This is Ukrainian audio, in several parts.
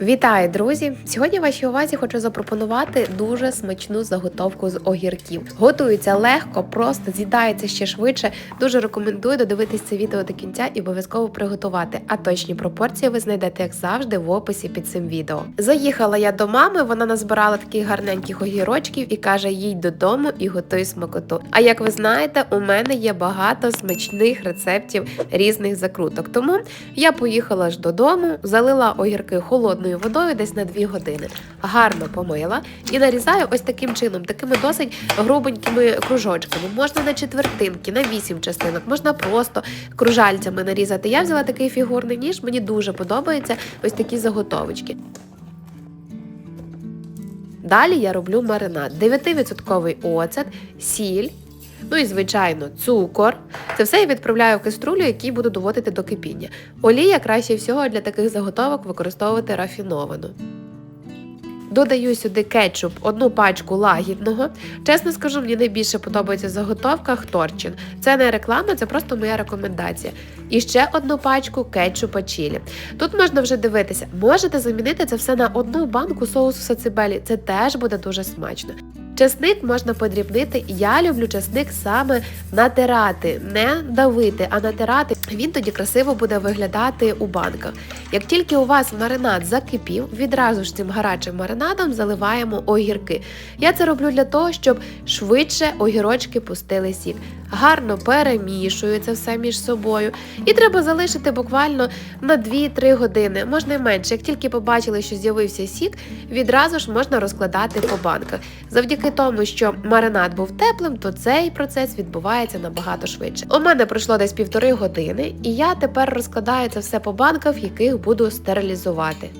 Вітаю, друзі! Сьогодні вашій увазі хочу запропонувати дуже смачну заготовку з огірків. Готується легко, просто з'їдається ще швидше. Дуже рекомендую додивитись це відео до кінця і обов'язково приготувати. А точні пропорції ви знайдете, як завжди, в описі під цим відео. Заїхала я до мами, вона назбирала таких гарненьких огірочків і каже: їдь додому і готуй смакоту. А як ви знаєте, у мене є багато смачних рецептів різних закруток. Тому я поїхала ж додому, залила огірки холодною водою десь на 2 години. Гарно помила і нарізаю ось таким чином, такими досить грубенькими кружочками. Можна на четвертинки, на 8 частинок, можна просто кружальцями нарізати. Я взяла такий фігурний ніж, мені дуже подобаються ось такі заготовочки. Далі я роблю маринад. 9% оцет, сіль. Ну і, звичайно, цукор. Це все я відправляю в каструлю, який буду доводити до кипіння. Олія краще всього для таких заготовок використовувати рафіновану. Додаю сюди кетчуп, одну пачку лагідного. Чесно скажу, мені найбільше подобається в заготовках торчин. Це не реклама, це просто моя рекомендація. І ще одну пачку кетчупа чілі. Тут можна вже дивитися, можете замінити це все на одну банку соусу сацибелі. Це теж буде дуже смачно. Чесник можна подрібнити. Я люблю чесник саме натирати, не давити, а натирати. Він тоді красиво буде виглядати у банках. Як тільки у вас маринад закипів, відразу ж цим гарячим маринадом заливаємо огірки. Я це роблю для того, щоб швидше огірочки пустили сік. Гарно перемішую це все між собою. І треба залишити буквально на 2-3 години, можна й менше. Як тільки побачили, що з'явився сік, відразу ж можна розкладати по банках. Завдяки тому, що маринад був теплим, то цей процес відбувається набагато швидше. У мене пройшло десь півтори години, і я тепер розкладаю це все по банках, в яких буду стерилізувати.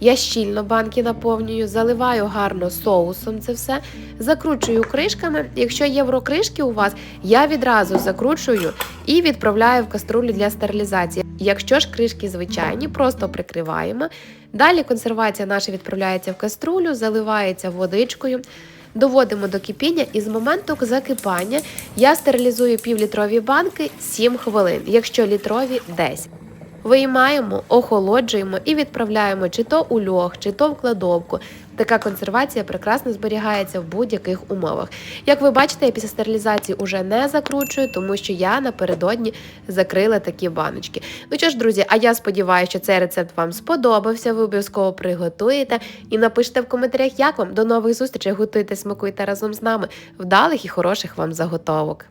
Я щільно банки наповнюю, заливаю гарно соусом це все, закручую кришками. Якщо єврокришки у вас, я відразу закручую і відправляю в каструлю для стерилізації. Якщо ж кришки звичайні, просто прикриваємо. Далі консервація наша відправляється в каструлю, заливається водичкою. Доводимо до кипіння і з моменту закипання я стерилізую півлітрові банки 7 хвилин, якщо літрові 10. Виймаємо, охолоджуємо і відправляємо чи то у льох, чи то в кладовку. Така консервація прекрасно зберігається в будь-яких умовах. Як ви бачите, я після стерилізації уже не закручую, тому що я напередодні закрила такі баночки. Ну що ж, друзі, а я сподіваюся, що цей рецепт вам сподобався. Ви обов'язково приготуєте і напишіть в коментарях, як вам до нових зустрічей готуйте, смакуйте разом з нами. Вдалих і хороших вам заготовок.